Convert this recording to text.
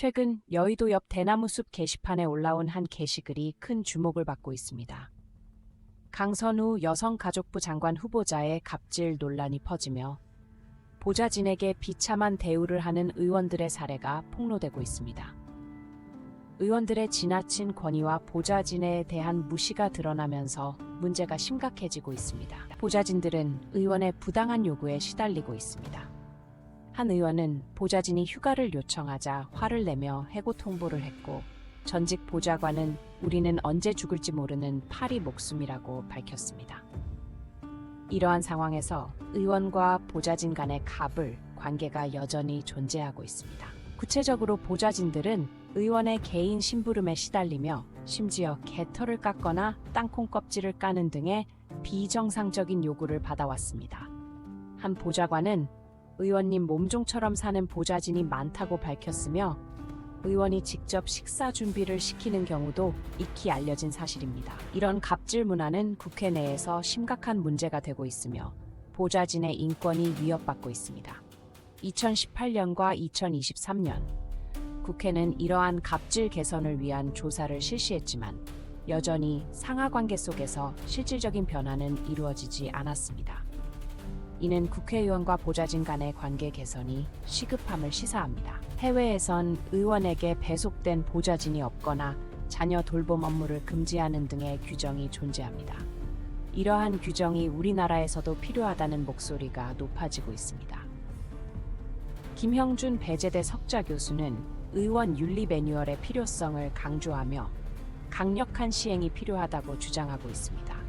최근 여의도 옆 대나무 숲 게시판에 올라온 한 게시글이 큰 주목을 받고 있습니다. 강선우 여성가족부 장관 후보자의 갑질 논란이 퍼지며 보좌진에게 비참한 대우를 하는 의원들의 사례가 폭로되고 있습니다. 의원들의 지나친 권위와 보좌진에 대한 무시가 드러나면서 문제가 심각해지고 있습니다. 보좌진들은 의원의 부당한 요구에 시달리고 있습니다. 한 의원은 보좌진이 휴가를 요청하자 화를 내며 해고 통보를 했고 전직 보좌관은 우리는 언제 죽을지 모르는 파리 목숨이라고 밝혔습니다. 이러한 상황에서 의원과 보좌진 간의 갑을 관계가 여전히 존재하고 있습니다. 구체적으로 보좌진들은 의원의 개인 심부름에 시달리며 심지어 개털을 깎거나 땅콩 껍질을 까는 등의 비정상적인 요구를 받아왔습니다. 한 보좌관은 의원님 몸종처럼 사는 보좌진이 많다고 밝혔으며 의원이 직접 식사 준비를 시키는 경우도 익히 알려진 사실입니다. 이런 갑질 문화는 국회 내에서 심각한 문제가 되고 있으며 보좌진의 인권이 위협받고 있습니다. 2018년과 2023년 국회는 이러한 갑질 개선을 위한 조사를 실시했지만 여전히 상하 관계 속에서 실질적인 변화는 이루어지지 않았습니다. 이는 국회의원과 보좌진 간의 관계 개선이 시급함을 시사합니다. 해외에선 의원에게 배속된 보좌진이 없거나 자녀 돌봄 업무를 금지하는 등의 규정이 존재합니다. 이러한 규정이 우리나라에서도 필요하다는 목소리가 높아지고 있습니다. 김형준 배재대 석좌 교수는 의원 윤리 매뉴얼의 필요성을 강조하며 강력한 시행이 필요하다고 주장하고 있습니다.